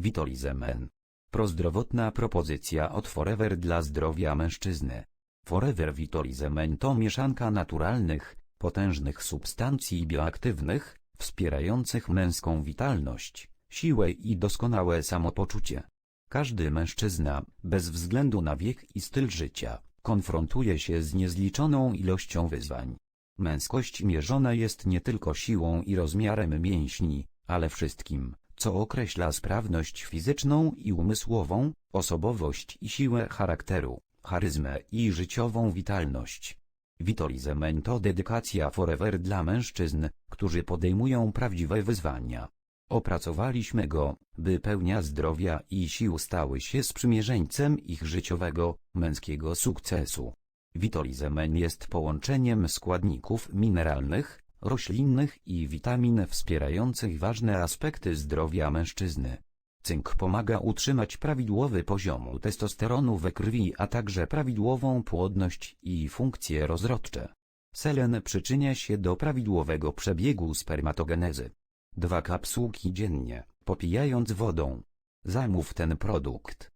Witolizemen. Prozdrowotna propozycja od Forever dla zdrowia mężczyzny. Forever Vitolizemen to mieszanka naturalnych, potężnych substancji bioaktywnych, wspierających męską witalność, siłę i doskonałe samopoczucie. Każdy mężczyzna, bez względu na wiek i styl życia, konfrontuje się z niezliczoną ilością wyzwań. Męskość mierzona jest nie tylko siłą i rozmiarem mięśni, ale wszystkim, co określa sprawność fizyczną i umysłową, osobowość i siłę charakteru, charyzmę i życiową witalność. Witolizemen to dedykacja forever dla mężczyzn, którzy podejmują prawdziwe wyzwania. Opracowaliśmy go, by pełnia zdrowia i sił stały się sprzymierzeńcem ich życiowego, męskiego sukcesu. Witolizemen jest połączeniem składników mineralnych, roślinnych i witamin wspierających ważne aspekty zdrowia mężczyzny. Cynk pomaga utrzymać prawidłowy poziom testosteronu we krwi, a także prawidłową płodność i funkcje rozrodcze. Selen przyczynia się do prawidłowego przebiegu spermatogenezy. Dwa kapsułki dziennie, popijając wodą. Zamów ten produkt.